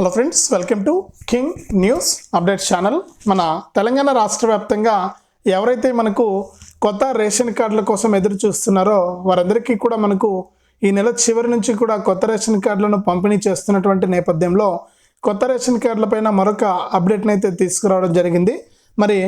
Hello friends welcome to king news update channel మన తెలంగాణ రాష్ట్ర వ్యాప్తంగా ఎవరైతే మనకు కొత్త రేషన్ కార్డుల కోసం ఎదురు చూస్తున్నారో వారందరికీ కూడా మనకు ఈ నెల చివరి నుంచి కూడా కొత్త రేషన్ కార్డులను పంపిణీ చేస్తున్నటువంటి నేపథ్యంలో కొత్త రేషన్ కార్డులపైన మరొక అప్డేట్ని అయితే తీసుకురావడం జరిగింది. మరి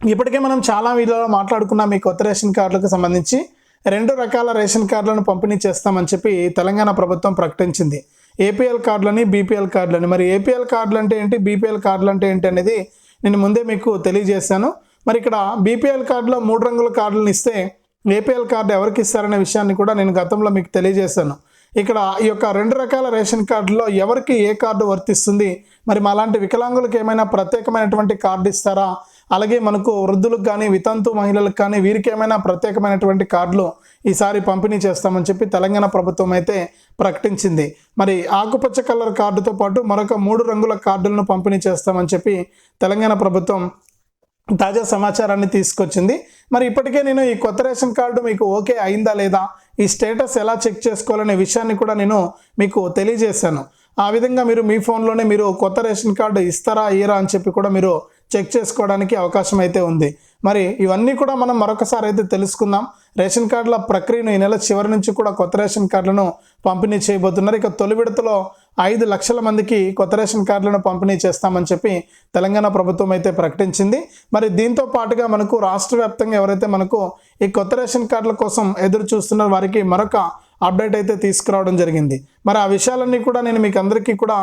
ఇప్పటికే మనం చాలా వీడియోలో మాట్లాడుకున్నాం ఈ కొత్త రేషన్ కార్డులకు సంబంధించి రెండు రకాల రేషన్ కార్డులను పంపిణీ చేస్తామని చెప్పి తెలంగాణ ప్రభుత్వం ప్రకటించింది. ఏపీఎల్ కార్డులని బీపీఎల్ కార్డులని. మరి ఏపీఎల్ కార్డులు అంటే ఏంటి? బీపీఎల్ కార్డులు అంటే ఏంటి అనేది నేను ముందే మీకు తెలియజేశాను. మరి ఇక్కడ బీపీఎల్ కార్డులో మూడు రంగుల కార్డులను ఇస్తే ఏపీఎల్ కార్డు ఎవరికి ఇస్తారనే విషయాన్ని కూడా నేను గతంలో మీకు తెలియజేశాను. ఇక్కడ ఈ యొక్క రెండు రకాల రేషన్ కార్డులో ఎవరికి ఏ కార్డు వర్తిస్తుంది? మరి మాలాంటి వికలాంగులకు ఏమైనా ప్రత్యేకమైనటువంటి కార్డు ఇస్తారా? అలాగే మనకు వృద్ధులకు కానీ వితంతు మహిళలకు కానీ వీరికి ఏమైనా ప్రత్యేకమైనటువంటి కార్డులు ఈసారి పంపిణీ చేస్తామని చెప్పి తెలంగాణ ప్రభుత్వం అయితే ప్రకటించింది. మరి ఆకుపచ్చ కలర్ కార్డుతో పాటు మరొక మూడు రంగుల కార్డులను పంపిణీ చేస్తామని చెప్పి తెలంగాణ ప్రభుత్వం తాజా సమాచారాన్ని తీసుకొచ్చింది. మరి ఇప్పటికే నేను ఈ కొత్త రేషన్ కార్డు మీకు ఓకే అయిందా లేదా ఈ స్టేటస్ ఎలా చెక్ చేసుకోవాలనే విషయాన్ని కూడా నేను మీకు తెలియజేశాను. ఆ విధంగా మీరు మీ ఫోన్లోనే మీరు కొత్త రేషన్ కార్డు ఇస్తారా ఇయరా అని చెప్పి కూడా మీరు చెక్ చేసుకోవడానికి అవకాశం అయితే ఉంది. మరి ఇవన్నీ కూడా మనం మరొకసారి అయితే తెలుసుకుందాం. రేషన్ కార్డుల ప్రక్రియను ఈ నెల చివరి నుంచి కూడా కొత్త రేషన్ కార్డులను పంపిణీ చేయబోతున్నారు. ఇక తొలి విడతలో ఐదు లక్షల మందికి కొత్త రేషన్ కార్డులను పంపిణీ చేస్తామని చెప్పి తెలంగాణ ప్రభుత్వం అయితే ప్రకటించింది. మరి దీంతో పాటుగా మనకు రాష్ట్ర వ్యాప్తంగా ఎవరైతే మనకు ఈ కొత్త రేషన్ కార్డుల కోసం ఎదురు చూస్తున్నారో వారికి మరొక అప్డేట్ అయితే తీసుకురావడం జరిగింది. మరి ఆ విషయాలన్నీ కూడా నేను మీకు అందరికీ కూడా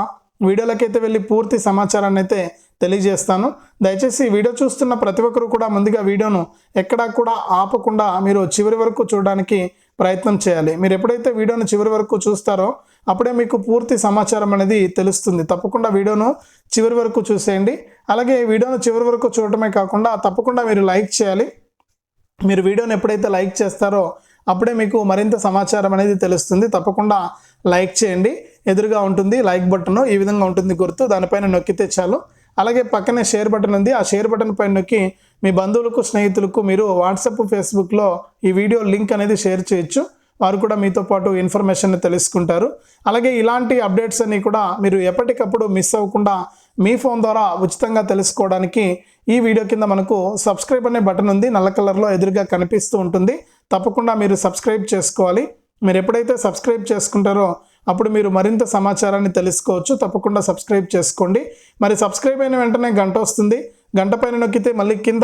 వీడియోలకైతే వెళ్ళి పూర్తి సమాచారాన్ని అయితే తెలియజేస్తాను. దయచేసి వీడియో చూస్తున్న ప్రతి ఒక్కరు కూడా ముందుగా వీడియోను ఎక్కడా కూడా ఆపకుండా మీరు చివరి వరకు చూడడానికి ప్రయత్నం చేయాలి. మీరు ఎప్పుడైతే వీడియోను చివరి వరకు చూస్తారో అప్పుడే మీకు పూర్తి సమాచారం అనేది తెలుస్తుంది. తప్పకుండా వీడియోను చివరి వరకు చూసేయండి. అలాగే వీడియోను చివరి వరకు చూడటమే కాకుండా తప్పకుండా మీరు లైక్ చేయాలి. మీరు వీడియోని ఎప్పుడైతే లైక్ చేస్తారో అప్పుడే మీకు మరింత సమాచారం అనేది తెలుస్తుంది. తప్పకుండా లైక్ చేయండి. ఎదురుగా ఉంటుంది లైక్ బటన్. ఈ విధంగా ఉంటుంది గుర్తు. దానిపైన నొక్కితే చాలు. అలాగే పక్కనే షేర్ బటన్ ఉంది. ఆ షేర్ బటన్ పైన నొక్కి మీ బంధువులకు స్నేహితులకు మీరు వాట్సాప్ ఫేస్బుక్లో ఈ వీడియో లింక్ అనేది షేర్ చేయొచ్చు. వారు కూడా మీతో పాటు ఇన్ఫర్మేషన్ తెలుసుకుంటారు. అలాగే ఇలాంటి అప్డేట్స్ అన్ని కూడా మీరు ఎప్పటికప్పుడు మిస్ అవ్వకుండా మీ ఫోన్ ద్వారా ఉచితంగా తెలుసుకోవడానికి ఈ వీడియో కింద మనకు సబ్స్క్రైబ్ అనే బటన్ ఉంది. నల్ల కలర్లో ఎదురుగా కనిపిస్తూ ఉంటుంది. తప్పకుండా మీరు సబ్స్క్రైబ్ చేసుకోవాలి. మీరు ఎప్పుడైతే సబ్స్క్రైబ్ చేసుకుంటారో అప్పుడు మీరు మరింత సమాచారాన్ని తెలుసుకోవచ్చు. తప్పకుండా సబ్స్క్రైబ్ చేసుకోండి. మరి సబ్స్క్రైబ్ అయిన వెంటనే గంట వస్తుంది. గంట పైన నొక్కితే మళ్ళీ కింద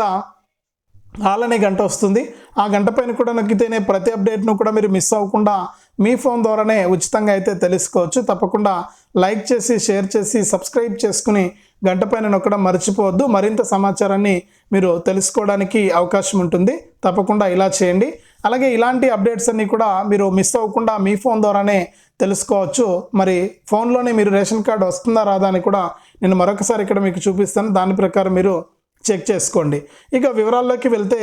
ఆల్ అనే గంట వస్తుంది. ఆ గంట పైన కూడా నొక్కితేనే ప్రతి అప్డేట్ను కూడా మీరు మిస్ అవ్వకుండా మీ ఫోన్ ద్వారానే ఉచితంగా అయితే తెలుసుకోవచ్చు. తప్పకుండా లైక్ చేసి షేర్ చేసి సబ్స్క్రైబ్ చేసుకుని గంట పైన నొక్కడం మర్చిపోవద్దు. మరింత సమాచారాన్ని మీరు తెలుసుకోవడానికి అవకాశం ఉంటుంది. తప్పకుండా ఇలా చేయండి. అలాగే ఇలాంటి అప్డేట్స్ అన్నీ కూడా మీరు మిస్ అవ్వకుండా మీ ఫోన్ ద్వారానే తెలుసుకోవచ్చు. మరి ఫోన్లోనే మీరు రేషన్ కార్డు వస్తుందా రాదా అని కూడా నేను మరొకసారి ఇక్కడ మీకు చూపిస్తాను. దాని ప్రకారం మీరు చెక్ చేసుకోండి. ఇక వివరాల్లోకి వెళ్తే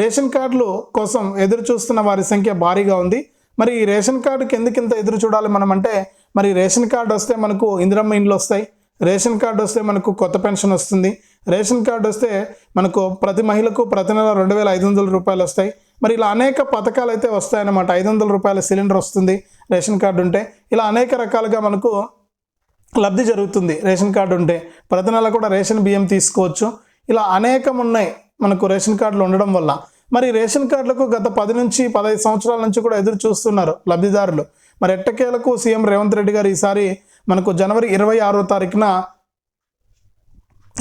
రేషన్ కార్డులు కోసం ఎదురు చూస్తున్న వారి సంఖ్య భారీగా ఉంది. మరి ఈ రేషన్ కార్డుకి ఎందుకింత ఎదురు చూడాలి మనం అంటే మరి రేషన్ కార్డు వస్తే మనకు ఇందిరమ్మ ఇండ్లు వస్తాయి. రేషన్ కార్డు వస్తే మనకు కొత్త పెన్షన్ వస్తుంది. రేషన్ కార్డు వస్తే మనకు ప్రతి మహిళకు ప్రతి నెల రెండు వేల ఐదు వందల రూపాయలు వస్తాయి. మరి ఇలా అనేక పథకాలు అయితే వస్తాయన్నమాట. ఐదు వందల రూపాయల సిలిండర్ వస్తుంది రేషన్ కార్డు ఉంటే. ఇలా అనేక రకాలుగా మనకు లబ్ధి జరుగుతుంది రేషన్ కార్డు ఉంటే. ప్రతి నెల కూడా రేషన్ బియ్యం తీసుకోవచ్చు. ఇలా అనేకం ఉన్నాయి మనకు రేషన్ కార్డులు ఉండడం వల్ల. మరి రేషన్ కార్డులకు గత పది నుంచి పదహైదు సంవత్సరాల నుంచి కూడా ఎదురు చూస్తున్నారు లబ్ధిదారులు. మరి ఎట్టకేలకు సీఎం రేవంత్ రెడ్డి గారు ఈసారి మనకు జనవరి ఇరవై ఆరో తారీఖున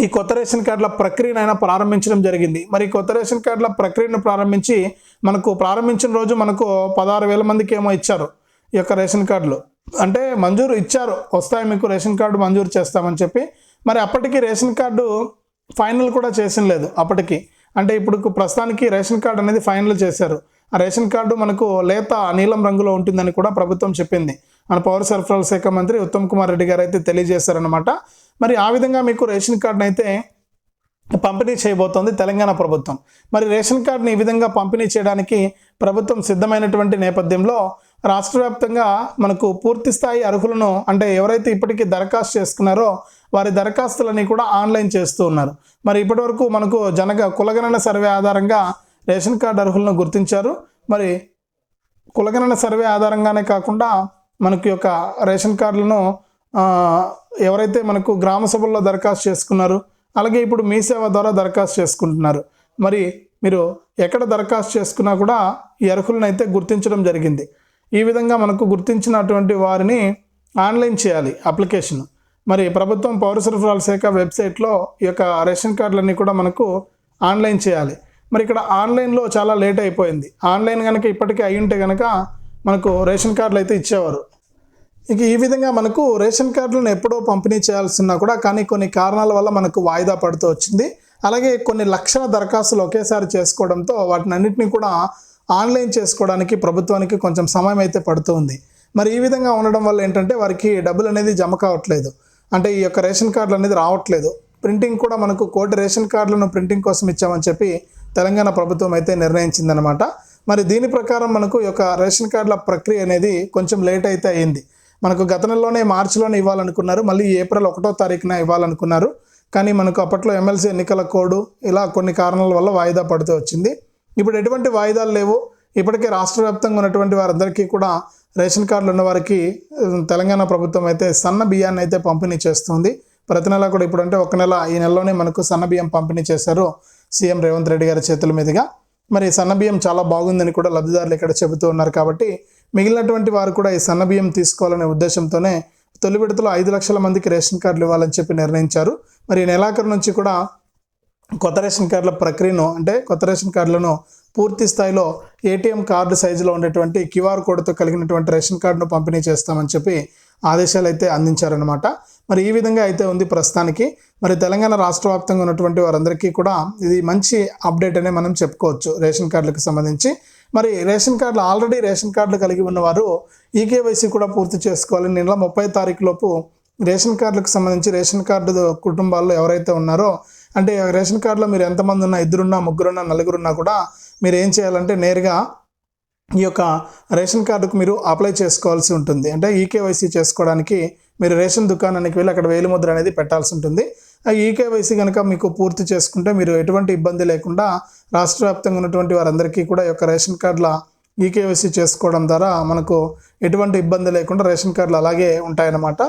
ఈ కొత్త రేషన్ కార్డుల ప్రక్రియను ఆయన ప్రారంభించడం జరిగింది. మరి కొత్త రేషన్ కార్డుల ప్రక్రియను ప్రారంభించి మనకు ప్రారంభించిన రోజు మనకు పదహారు వేల మందికి ఏమో ఇచ్చారు ఈ యొక్క రేషన్ కార్డులు. అంటే మంజూరు ఇచ్చారు. వస్తాయి మీకు రేషన్ కార్డు మంజూరు చేస్తామని చెప్పి. మరి అప్పటికి రేషన్ కార్డు ఫైనల్ కూడా చేసిన లేదు అప్పటికి. అంటే ఇప్పుడు ప్రస్తుతానికి రేషన్ కార్డు అనేది ఫైనల్ చేశారు. ఆ రేషన్ కార్డు మనకు లేత నీలం రంగులో ఉంటుందని కూడా ప్రభుత్వం చెప్పింది. మన పౌర సరఫరాల శాఖ మంత్రి ఉత్తమ్ కుమార్ రెడ్డి గారు అయితే తెలియజేశారనమాట మరి ఆ విధంగా మీకు రేషన్ కార్డును అయితే పంపిణీ చేయబోతోంది తెలంగాణ ప్రభుత్వం. మరి రేషన్ కార్డుని ఈ విధంగా పంపిణీ చేయడానికి ప్రభుత్వం సిద్ధమైనటువంటి నేపథ్యంలో రాష్ట్ర వ్యాప్తంగా మనకు పూర్తి స్థాయి అర్హులను అంటే ఎవరైతే ఇప్పటికీ దరఖాస్తు చేసుకున్నారో వారి దరఖాస్తులని కూడా ఆన్లైన్ చేస్తూ ఉన్నారు. మరి ఇప్పటివరకు మనకు జనగ కులగణన సర్వే ఆధారంగా రేషన్ కార్డు అర్హులను గుర్తించారు. మరి కులగణన సర్వే ఆధారంగానే కాకుండా మనకి యొక్క రేషన్ కార్డులను ఎవరైతే మనకు గ్రామ సభల్లో దరఖాస్తు చేసుకున్నారు అలాగే ఇప్పుడు మీ సేవ ద్వారా దరఖాస్తు చేసుకుంటున్నారు. మరి మీరు ఎక్కడ దరఖాస్తు చేసుకున్నా కూడా ఈ అర్హులనైతే గుర్తించడం జరిగింది. ఈ విధంగా మనకు గుర్తించినటువంటి వారిని ఆన్లైన్ చేయాలి అప్లికేషన్. మరి ప్రభుత్వం పౌర సరఫరాల శాఖ వెబ్సైట్లో ఈ యొక్క రేషన్ కార్డులన్నీ కూడా మనకు ఆన్లైన్ చేయాలి. మరి ఇక్కడ ఆన్లైన్లో చాలా లేట్ అయిపోయింది. ఆన్లైన్ కనుక ఇప్పటికే అయి ఉంటే కనుక మనకు రేషన్ కార్డులు అయితే ఇచ్చేవారు. ఇక ఈ విధంగా మనకు రేషన్ కార్డులను ఎప్పుడో పంపిణీ చేయాల్సి కూడా కానీ కొన్ని కారణాల వల్ల మనకు వాయిదా పడుతూ వచ్చింది. అలాగే కొన్ని లక్షల దరఖాస్తులు ఒకేసారి చేసుకోవడంతో వాటిని అన్నింటినీ కూడా ఆన్లైన్ చేసుకోవడానికి ప్రభుత్వానికి కొంచెం సమయం అయితే పడుతుంది మరి ఈ విధంగా ఉండడం వల్ల ఏంటంటే వారికి డబ్బులు అనేది జమ కావట్లేదు. అంటే ఈ యొక్క రేషన్ కార్డులు అనేది రావట్లేదు. ప్రింటింగ్ కూడా మనకు కోటి రేషన్ కార్డులను ప్రింటింగ్ కోసం ఇచ్చామని చెప్పి తెలంగాణ ప్రభుత్వం అయితే నిర్ణయించిందనమాట మరి దీని ప్రకారం మనకు ఈ యొక్క రేషన్ కార్డుల ప్రక్రియ అనేది కొంచెం లేట్ అయితే అయింది. మనకు గత నెలలోనే మార్చిలోనే ఇవ్వాలనుకున్నారు మళ్ళీ ఏప్రిల్ ఒకటో తారీఖున ఇవ్వాలనుకున్నారు. కానీ మనకు అప్పట్లో ఎమ్మెల్సీ ఎన్నికల కోడ్ ఇలా కొన్ని కారణాల వల్ల వాయిదా పడుతూ వచ్చింది. ఇప్పుడు ఎటువంటి వాయిదాలు లేవు. ఇప్పటికే రాష్ట్ర వ్యాప్తంగా ఉన్నటువంటి వారందరికీ కూడా రేషన్ కార్డులు ఉన్న వారికి తెలంగాణ ప్రభుత్వం అయితే సన్న బియ్యాన్ని అయితే పంపిణీ చేస్తుంది. ప్రతి నెల కూడా ఇప్పుడు అంటే ఒక నెల ఈ నెలలోనే మనకు సన్న బియ్యం పంపిణీ చేశారు సీఎం రేవంత్ రెడ్డి గారి చేతుల మీదుగా. మరి సన్న బియ్యం చాలా బాగుందని కూడా లబ్ధిదారులు ఇక్కడ చెబుతూ ఉన్నారు కాబట్టి మిగిలినటువంటి వారు కూడా ఈ సన్న బియ్యం తీసుకోవాలనే ఉద్దేశంతోనే తొలి విడతలో ఐదు లక్షల మందికి రేషన్ కార్డులు ఇవ్వాలని చెప్పి నిర్ణయించారు. మరి నెలాఖరు నుంచి కూడా కొత్త రేషన్ కార్డుల ప్రక్రియను అంటే కొత్త రేషన్ కార్డులను పూర్తి స్థాయిలో ఏటీఎం కార్డు సైజులో ఉండేటువంటి క్యూఆర్ కోడ్తో కలిగినటువంటి రేషన్ కార్డును పంపిణీ చేస్తామని చెప్పి ఆదేశాలు అయితే అందించారనమాట మరి ఈ విధంగా అయితే ఉంది ప్రస్తుతానికి. మరి తెలంగాణ రాష్ట్ర వ్యాప్తంగా ఉన్నటువంటి వారందరికీ కూడా ఇది మంచి అప్డేట్ అనే మనం చెప్పుకోవచ్చు రేషన్ కార్డులకు సంబంధించి. మరి రేషన్ కార్డులు ఆల్రెడీ రేషన్ కార్డులు కలిగి ఉన్నవారు ఈకేవైసీ కూడా పూర్తి చేసుకోవాలి. నెల ముప్పై తారీఖు లోపు రేషన్ కార్డులకు సంబంధించి రేషన్ కార్డు కుటుంబాల్లో ఎవరైతే ఉన్నారో అంటే రేషన్ కార్డులో మీరు ఎంతమంది ఉన్నా ఇద్దరున్నా ముగ్గురున్నా నలుగురున్నా కూడా మీరు ఏం చేయాలంటే నేరుగా ఈ యొక్క రేషన్ కార్డుకు మీరు అప్లై చేసుకోవాల్సి ఉంటుంది. అంటే ఈకేవైసీ చేసుకోవడానికి మీరు రేషన్ దుకాణానికి వెళ్ళి అక్కడ వేలి ముద్ర అనేది పెట్టాల్సి ఉంటుంది. ఈకేవైసీ కనుక మీకు పూర్తి చేసుకుంటే మీరు ఎటువంటి ఇబ్బంది లేకుండా రాష్ట్ర వ్యాప్తంగా ఉన్నటువంటి వారందరికీ కూడా ఈ యొక్క రేషన్ కార్డుల ఈకేవైసీ చేసుకోవడం ద్వారా మనకు ఎటువంటి ఇబ్బంది లేకుండా రేషన్ కార్డులు అలాగే ఉంటాయన్నమాట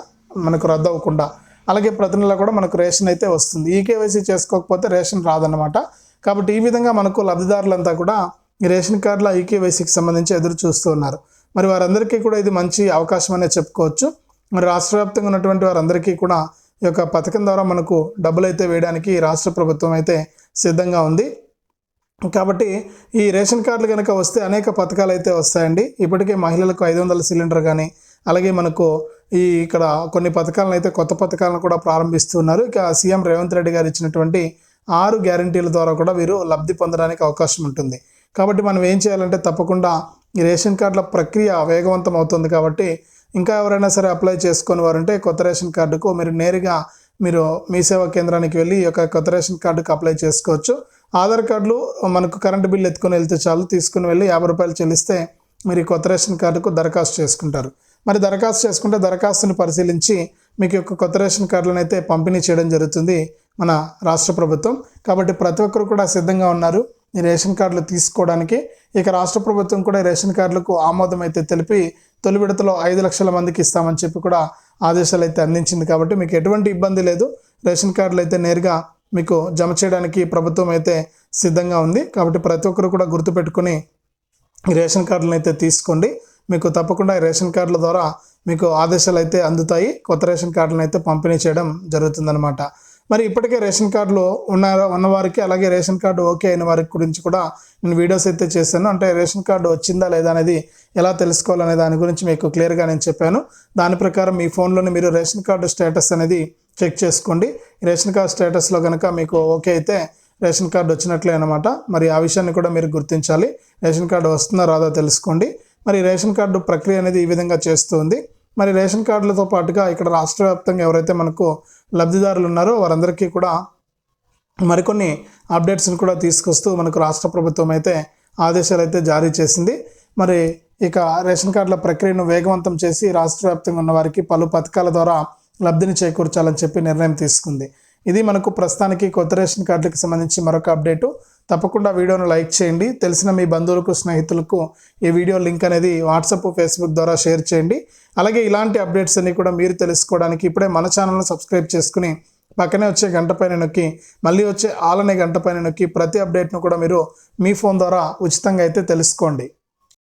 మనకు రద్దు అవ్వకుండా. అలాగే ప్రతి నెల కూడా మనకు రేషన్ అయితే వస్తుంది. ఈకేవైసీ చేసుకోకపోతే రేషన్ రాదన్నమాట. కాబట్టి ఈ విధంగా మనకు లబ్ధిదారులంతా కూడా ఈ రేషన్ కార్డుల ఈకేవైసీకి సంబంధించి ఎదురు చూస్తూ ఉన్నారు. మరి వారందరికీ కూడా ఇది మంచి అవకాశం అనే చెప్పుకోవచ్చు. మరి రాష్ట్ర వ్యాప్తంగా ఉన్నటువంటి వారందరికీ కూడా ఈ యొక్క పథకం ద్వారా మనకు డబ్బులు అయితే వేయడానికి రాష్ట్ర ప్రభుత్వం అయితే సిద్ధంగా ఉంది. కాబట్టి ఈ రేషన్ కార్డులు కనుక వస్తే అనేక పథకాలు అయితే వస్తాయండి. ఇప్పటికే మహిళలకు ఐదు వందల సిలిండర్ కానీ అలాగే మనకు ఈ ఇక్కడ కొన్ని పథకాలను అయితే కొత్త పథకాలను కూడా ప్రారంభిస్తున్నారు. ఇక సీఎం రేవంత్ రెడ్డి గారు ఇచ్చినటువంటి ఆరు గ్యారంటీల ద్వారా కూడా వీరు లబ్ధి పొందడానికి అవకాశం ఉంటుంది. కాబట్టి మనం ఏం చేయాలంటే తప్పకుండా ఈ రేషన్ కార్డుల ప్రక్రియ వేగవంతం అవుతుంది కాబట్టి ఇంకా ఎవరైనా సరే అప్లై చేసుకొని వారంటే కొత్త రేషన్ కార్డుకు మీరు నేరుగా మీరు మీ సేవా కేంద్రానికి వెళ్ళి ఈ యొక్క కొత్త రేషన్ కార్డుకు అప్లై చేసుకోవచ్చు. ఆధార్ కార్డులు మనకు కరెంటు బిల్లు ఎత్తుకొని వెళ్తే చాలు తీసుకుని వెళ్ళి యాభై రూపాయలు చెల్లిస్తే మీరు ఈ కొత్త రేషన్ కార్డుకు దరఖాస్తు చేసుకుంటారు. మరి దరఖాస్తు చేసుకుంటే దరఖాస్తుని పరిశీలించి మీకు యొక్క కొత్త రేషన్ కార్డులను అయితే పంపిణీ చేయడం జరుగుతుంది మన రాష్ట్ర ప్రభుత్వం. కాబట్టి ప్రతి ఒక్కరు కూడా సిద్ధంగా ఉన్నారు ఈ రేషన్ కార్డులు తీసుకోవడానికి. ఇక రాష్ట్ర ప్రభుత్వం కూడా రేషన్ కార్డులకు ఆమోదం అయితే తెలిపి తొలి విడతలో ఐదు లక్షల మందికి ఇస్తామని చెప్పి కూడా ఆదేశాలు అయితే అందించింది కాబట్టి మీకు ఎటువంటి ఇబ్బంది లేదు. రేషన్ కార్డులు అయితే నేరుగా మీకు జమ చేయడానికి ప్రభుత్వం అయితే సిద్ధంగా ఉంది. కాబట్టి ప్రతి ఒక్కరు కూడా గుర్తుపెట్టుకుని రేషన్ కార్డులను అయితే తీసుకోండి. మీకు తప్పకుండా రేషన్ కార్డుల ద్వారా మీకు ఆదేశాలు అయితే అందుతాయి. కొత్త రేషన్ కార్డులను అయితే పంపిణీ చేయడం జరుగుతుందన్నమాట. మరి ఇప్పటికే రేషన్ కార్డులో ఉన్న ఉన్నవారికి అలాగే రేషన్ కార్డు ఓకే అయిన వారికి గురించి కూడా నేను వీడియోస్ అయితే చేశాను. అంటే రేషన్ కార్డు వచ్చిందా లేదా అనేది ఎలా తెలుసుకోవాలనే దాని గురించి మీకు క్లియర్గా నేను చెప్పాను. దాని ప్రకారం మీ ఫోన్లోనే మీరు రేషన్ కార్డు స్టేటస్ అనేది చెక్ చేసుకోండి. రేషన్ కార్డు స్టేటస్లో కనుక మీకు ఓకే అయితే రేషన్ కార్డు వచ్చినట్లే అనమాట మరి ఆ విషయాన్ని కూడా మీరు గుర్తించాలి. రేషన్ కార్డు వస్తుందా రాదా తెలుసుకోండి. మరి రేషన్ కార్డు ప్రక్రియ అనేది ఈ విధంగా చేస్తుంది మరి రేషన్ కార్డులతో పాటుగా ఇక్కడ రాష్ట్ర వ్యాప్తంగా ఎవరైతే మనకు లబ్ధిదారులు ఉన్నారో. వారందరికీ కూడా మరికొన్ని అప్డేట్స్ని కూడా తీసుకొస్తూ మనకు రాష్ట్ర ప్రభుత్వం అయితే ఆదేశాలు అయితే జారీ చేసింది. మరి ఇక రేషన్ కార్డుల ప్రక్రియను వేగవంతం చేసి రాష్ట్ర వ్యాప్తంగా ఉన్న వారికి పలు పథకాల ద్వారా లబ్ధిని చేకూర్చాలని చెప్పి నిర్ణయం తీసుకుంది. ఇది మనకు ప్రస్తుతానికి కొత్త రేషన్ కార్డులకు సంబంధించి మరొక అప్డేటు. తప్పకుండా వీడియోను లైక్ చేయండి. తెలిసిన మీ బంధువులకు స్నేహితులకు ఈ వీడియో లింక్ అనేది వాట్సాప్ ఫేస్బుక్ ద్వారా షేర్ చేయండి. అలాగే ఇలాంటి అప్డేట్స్ అన్ని కూడా మీరు తెలుసుకోవడానికి ఇప్పుడే మన ఛానల్ను సబ్స్క్రైబ్ చేసుకుని పక్కనే వచ్చే గంట పైన నొక్కి మళ్ళీ వచ్చే ఆలనే గంట పైన నొక్కి ప్రతి అప్డేట్ను కూడా మీరు మీ ఫోన్ ద్వారా ఉచితంగా అయితే తెలుసుకోండి.